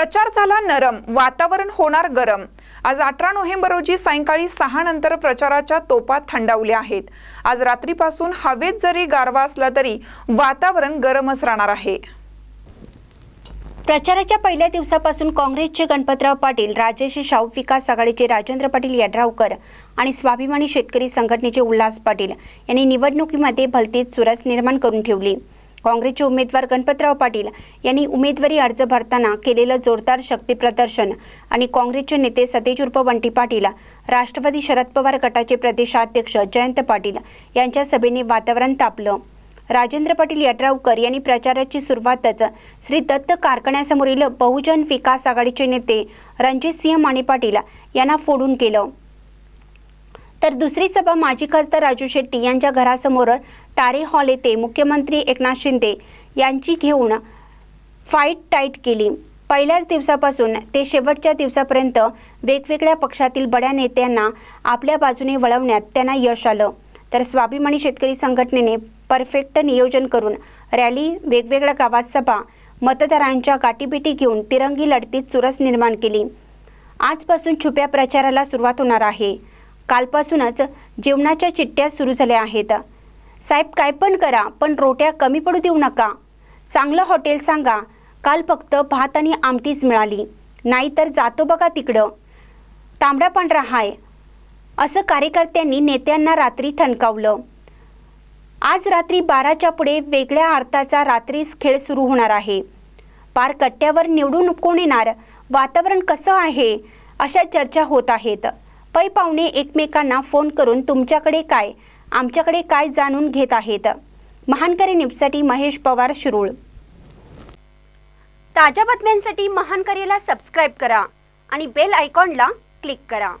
प्रचार झाला नरम वातावरण होणार गरम. आज अठरा नोव्हेंबर रोजी सायंकाळी सहा नंतर प्रचाराच्या तोपा थंडावल्या आहेत. आज रात्रीपासून हवेत जरी गारवा असला तरी वातावरण गरमच राहणार आहे. प्रचाराच्या पहिल्या दिवसापासून काँग्रेसचे गणपतराव पाटील राजेश शाहू विकास आघाडीचे राजेंद्र पाटील यड्रावकर आणि स्वाभिमानी शेतकरी संघटनेचे उल्हास पाटील यांनी निवडणुकीमध्ये भलतीच चुरस निर्माण करून ठेवली. काँग्रेसचे उमेदवार गणपतराव पाटील यांनी उमेदवारी अर्ज भरताना केलेलं जोरदार शक्ती प्रदर्शन आणि काँग्रेसचे नेते सतेज उर्फ बंटी पाटील राष्ट्रवादी शरद पवार गटाचे प्रदेशाध्यक्ष जयंत पाटील यांच्या सभेने वातावरण तापलं. राजेंद्र पाटील यड्रावकर यांनी प्रचाराची सुरुवातच श्री दत्त कारखान्यासमोरील बहुजन विकास आघाडीचे नेते रणजितसिंह माने पाटील यांना फोडून केलं. तर दुसरी सभा माजी खासदार राजू शेट्टी यांच्या घरासमोर तारे हॉल येथे मुख्यमंत्री एकनाथ शिंदे यांची घेऊन फाईट टाईट केली. पहिल्याच दिवसापासून ते शेवटच्या दिवसापर्यंत वेगवेगळ्या पक्षातील बड्या नेत्यांना आपल्या बाजूने वळवण्यात त्यांना यश आलं. तर स्वाभिमानी शेतकरी संघटनेने परफेक्ट नियोजन करून रॅली वेगवेगळ्या गावात सभा मतदारांच्या गाठीभेटी घेऊन तिरंगी लढतीत चुरस निर्माण केली. आजपासून छुप्या प्रचाराला सुरुवात होणार आहे. कालपासूनच जेवणाच्या चिठ्ठ्या सुरू झाल्या आहेत. साहेब काय पण करा पण रोट्या कमी पडू देऊ नका. चांगलं हॉटेल सांगा. काल फक्त भात आणि आमटीच मिळाली. नाहीतर जातो बघा तिकडं. तांबडा पांढरा हाय. असं कार्यकर्त्यांनी नेत्यांना रात्री ठणकावलं. आज रात्री बाराच्या पुढे वेगळ्या अर्थाचा रात्रीच खेळ सुरू होणार आहे. पार कट्ट्यावर निवडून कोण येणार वातावरण कसं आहे अशा चर्चा होत आहेत. पै पाहुणे एकमेकांना फोन करून तुमच्याकडे काय आमच्याकडे काय जाणून घेत आहेत? महानकरी न्यूजसाठी महेश पवार शिरूळ. ताज्या बातम्यांसाठी महानकरीला सबस्क्राईब करा आणि बेल आयकॉनला क्लिक करा.